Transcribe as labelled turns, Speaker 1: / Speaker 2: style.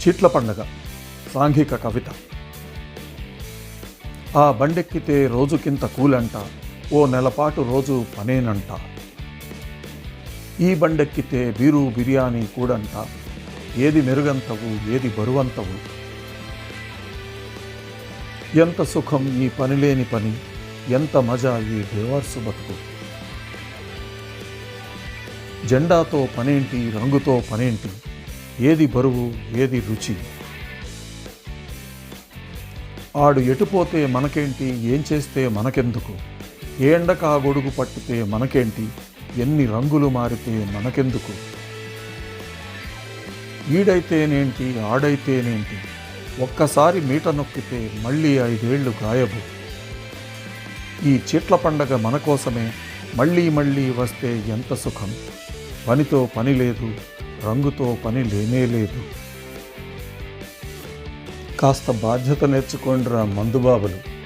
Speaker 1: చీట్ల పండగ సాంఘిక కవిత. ఆ బండెక్కితే రోజుకింత కూలంట ఓ నెలపాటు రోజు పనేనంట. ఈ బండెక్కితే బీరు బిర్యానీ కూడంట ఏది మెరుగంతవు ఏది బరువంతవు. ఎంత సుఖం ఈ పనిలేని పని ఎంత మజా ఈ బేవార్సు బతుకు. జెండాతో పనేంటి రంగుతో పనేంటి ఏది బరువు ఏది రుచి? ఆడు ఎటుపోతే మనకేంటి ఏం చేస్తే మనకెందుకు? ఏండక ఎండక ఆ గొడుగు పట్టితే మనకేంటి ఎన్ని రంగులు మారితే మనకెందుకు? ఈడైతేనేంటి ఆడైతేనేంటి? ఒక్కసారి మీట నొక్కితే మళ్ళీ ఐదేళ్ళు గాయబు. ఈ చీట్ల పండగ మన కోసమే మళ్ళీ మళ్ళీ వస్తే ఎంత సుఖం? పనితో పని లేదు రంగుతో పని లేనే లేదు. కాస్త బాధ్యత నేర్చుకోండిరా మందుబాబులు.